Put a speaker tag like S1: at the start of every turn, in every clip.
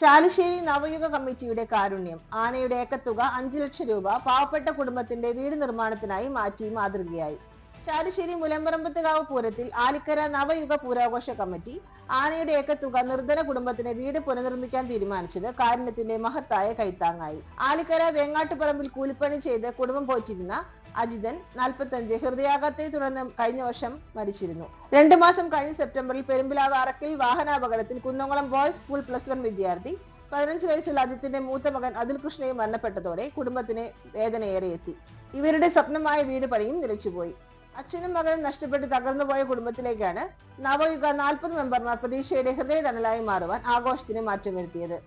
S1: ചാലിശ്ശേരി നവയുഗ കമ്മിറ്റിയുടെ കാരുണ്യം. ആനയുടെ ഏക്കത്തുക അഞ്ചു ലക്ഷം രൂപ പാവപ്പെട്ട കുടുംബത്തിന്റെ വീട് നിർമ്മാണത്തിനായി മാറ്റി മാതൃകയായി. ചാലിശ്ശേരി മുലമ്പറമ്പത്തുകാവ് പൂരത്തിൽ ആലിക്കര നവയുഗ പൂരാഘോഷ കമ്മിറ്റി ആനയുടെ ഏക്കത്തുക നിർധന കുടുംബത്തിന് വീട് പുനർനിർമ്മിക്കാൻ തീരുമാനിച്ചത് കാരുണ്യത്തിന്റെ മഹത്തായ കൈത്താങ്ങായി. ആലിക്കര വേങ്ങാട്ടുപറമ്പിൽ കൂലിപ്പണി ചെയ്ത് കുടുംബം പോറ്റിരുന്ന അജിതൻ നാൽപ്പത്തഞ്ച് ഹൃദയാഘാതത്തെ തുടർന്ന് കഴിഞ്ഞ വർഷം മരിച്ചിരുന്നു. രണ്ടു മാസം കഴിഞ്ഞ സെപ്റ്റംബറിൽ പെരുമ്പിലാവ് അറക്കിൽ വാഹനാപകടത്തിൽ Kunnamkulam boys school plus one വിദ്യാർത്ഥി പതിനഞ്ച് വയസ്സുള്ള അജിത്തിന്റെ മൂത്ത മകൻ അതുൽ കൃഷ്ണയും മരണപ്പെട്ടതോടെ കുടുംബത്തിന് വേദനയേറെ എത്തി. ഇവരുടെ സ്വപ്നമായ വീട് പണിയും നിലച്ചുപോയി. അച്ഛനും മകനും നഷ്ടപ്പെട്ട് തകർന്നുപോയ കുടുംബത്തിലേക്കാണ് നവയുഗ നാൽപ്പത് മെമ്പർമാർ പ്രതീക്ഷയുടെ ഹൃദയതണലായി മാറുവാൻ ആഘോഷത്തിന് മാറ്റം വരുത്തിയത്.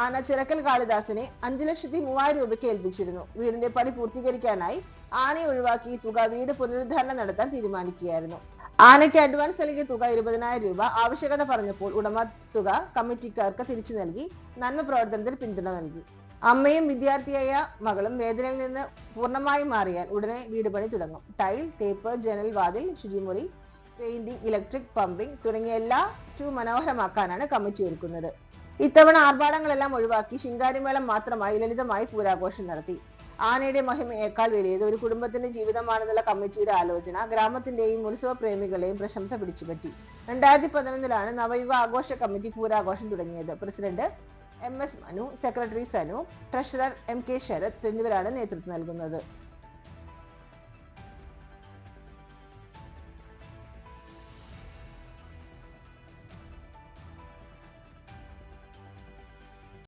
S1: ആന ചിറക്കൽ കാളിദാസിനെ അഞ്ചു ലക്ഷത്തി മൂവായിരം രൂപയ്ക്ക് ഏൽപ്പിച്ചിരുന്നു. വീടിന്റെ പണി പൂർത്തീകരിക്കാനായി ആനയെ ഒഴിവാക്കി തുക വീട് പുനരുദ്ധാരണം നടത്താൻ തീരുമാനിക്കുകയായിരുന്നു. ആനയ്ക്ക് അഡ്വാൻസ് നൽകിയ തുക ഇരുപതിനായിരം രൂപ ആവശ്യകത പറഞ്ഞപ്പോൾ ഉടമ തുക കമ്മിറ്റിക്കാർക്ക് തിരിച്ചു നൽകി നന്മ പ്രവർത്തനത്തിൽ പിന്തുണ നൽകി. അമ്മയും വിദ്യാർത്ഥിയായ മകളും വേദനയിൽ നിന്ന് പൂർണമായി മാറിയാൽ ഉടനെ വീട് പണി തുടങ്ങും. ടൈൽ ടേപ്പ് ജനൽ വാതിൽ ശുചിമുറി പെയിന്റിംഗ് ഇലക്ട്രിക് പമ്പിംഗ് തുടങ്ങിയ എല്ലാ മനോഹരമാക്കാനാണ് കമ്മിറ്റി ഒരുക്കുന്നത്. ഇത്തവണ ആർഭാടങ്ങളെല്ലാം ഒഴിവാക്കി ശിങ്കാരിമേളം മാത്രമായി ലളിതമായി പൂരാഘോഷം നടത്തി. ആനയുടെ മഹിമയേക്കാൾ വലിയത് ഒരു കുടുംബത്തിന്റെ ജീവിതമാണെന്നുള്ള കമ്മിറ്റിയുടെ ആലോചന ഗ്രാമത്തിന്റെയും ഉത്സവ പ്രേമികളെയും പ്രശംസ പിടിച്ചുപറ്റി. രണ്ടായിരത്തി പതിനൊന്നിലാണ് നവയുഗ ആഘോഷ കമ്മിറ്റി പൂരാഘോഷം തുടങ്ങിയത്. President M S Manu secretary Sanu treasurer M K Sarath എന്നിവരാണ് നേതൃത്വം നൽകുന്നത്.